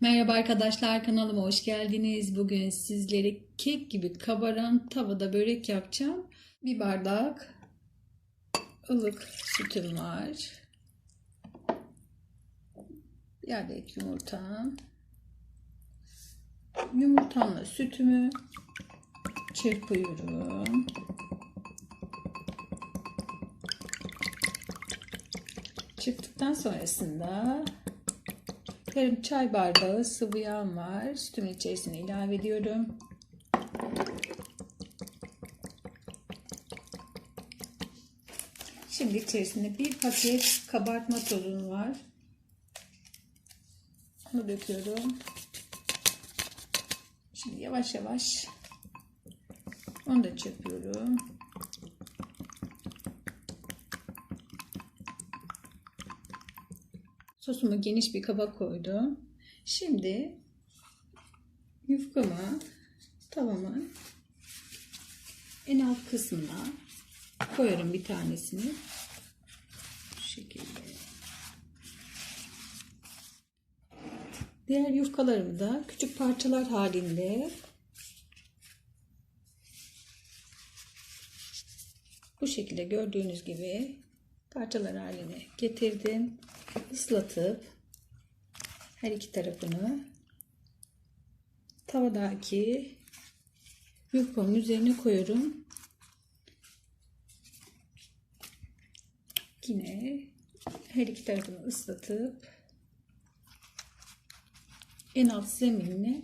Merhaba arkadaşlar kanalıma hoş geldiniz. Bugün sizlere kek gibi kabaran tavada börek yapacağım. Bir bardak ılık sütüm var. Bir adet yumurtam. Yumurtamla sütümü çırpıyorum. Çıktıktan sonrasında yarım çay bardağı sıvı yağım var. Sütümün içerisine ilave ediyorum. Şimdi içerisinde bir paket kabartma tozum var. Onu döküyorum. Şimdi yavaş yavaş onu da çırpıyorum. Sosumu geniş bir kaba koydum. Şimdi yufkamı tavamın en alt kısmına koyarım bir tanesini. Bu şekilde. Diğer yufkalarımı da küçük parçalar halinde bu şekilde gördüğünüz gibi parçalar haline getirdim. Islatıp her iki tarafını tavadaki yufkamın üzerine koyuyorum. Yine her iki tarafını ıslatıp en alt zeminine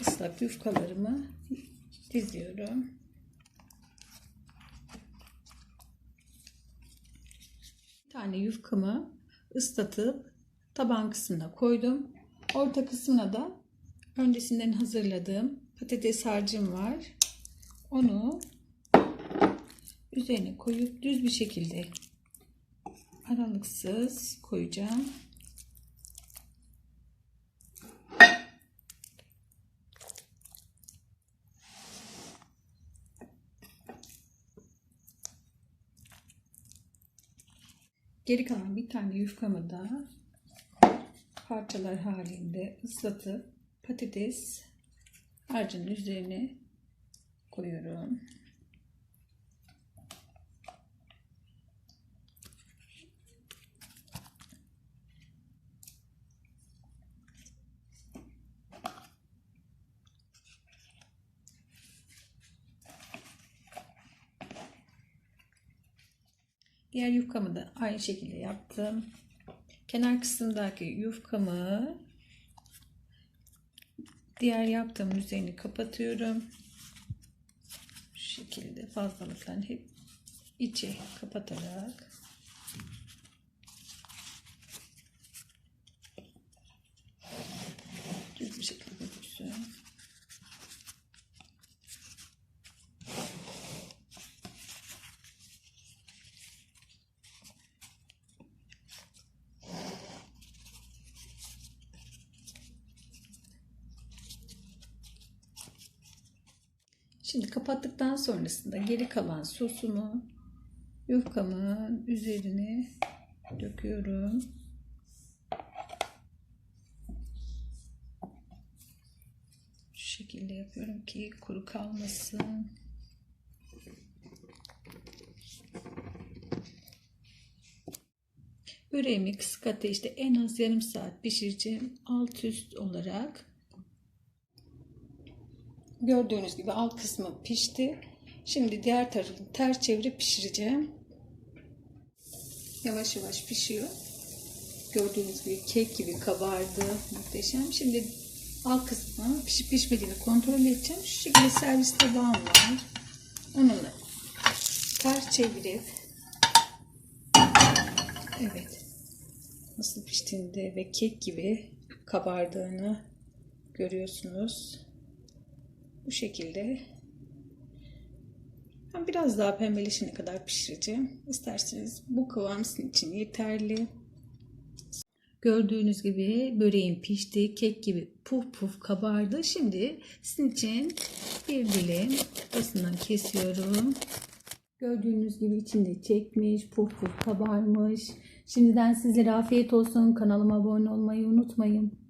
ıslak yufkalarımı diziyorum. Tane yufkamı ıslatıp taban kısmına koydum. Orta kısmına da öncesinden hazırladığım patates harcım var. Onu üzerine koyup düz bir şekilde aralıksız koyacağım. Geri kalan bir tane yufkamı da parçalar halinde ıslatıp patates harcının üzerine koyuyorum. Diğer yufkamı da aynı şekilde yaptım. Kenar kısımdaki yufkamı diğer yaptığım üzerini kapatıyorum. Şu şekilde fazlalıkların hep içi kapatarak düz bir şekilde gözüksün. Şimdi kapattıktan sonrasında geri kalan sosumu yufkamın üzerine döküyorum. Şu şekilde yapıyorum ki kuru kalmasın. Böreğimi kısık ateşte en az yarım saat pişireceğim. Alt üst olarak Gördüğünüz gibi alt kısmı pişti. Şimdi diğer tarafını ters çevirip pişireceğim. Yavaş yavaş pişiyor. Gördüğünüz gibi kek gibi kabardı. Muhteşem. Şimdi alt kısmı pişip pişmediğini kontrol edeceğim. Şu şekilde servis tabağım var. Onunla ters çevirip evet nasıl piştiğini ve kek gibi kabardığını görüyorsunuz. Bu şekilde. Ben biraz daha pembeleşene kadar pişireceğim. İsterseniz bu kıvam sizin için yeterli. Gördüğünüz gibi böreğim pişti. Kek gibi puf puf kabardı. Şimdi sizin için bir dilim arasından kesiyorum. Gördüğünüz gibi içinde çekmiş, puf puf kabarmış. Şimdiden sizlere afiyet olsun. Kanalıma abone olmayı unutmayın.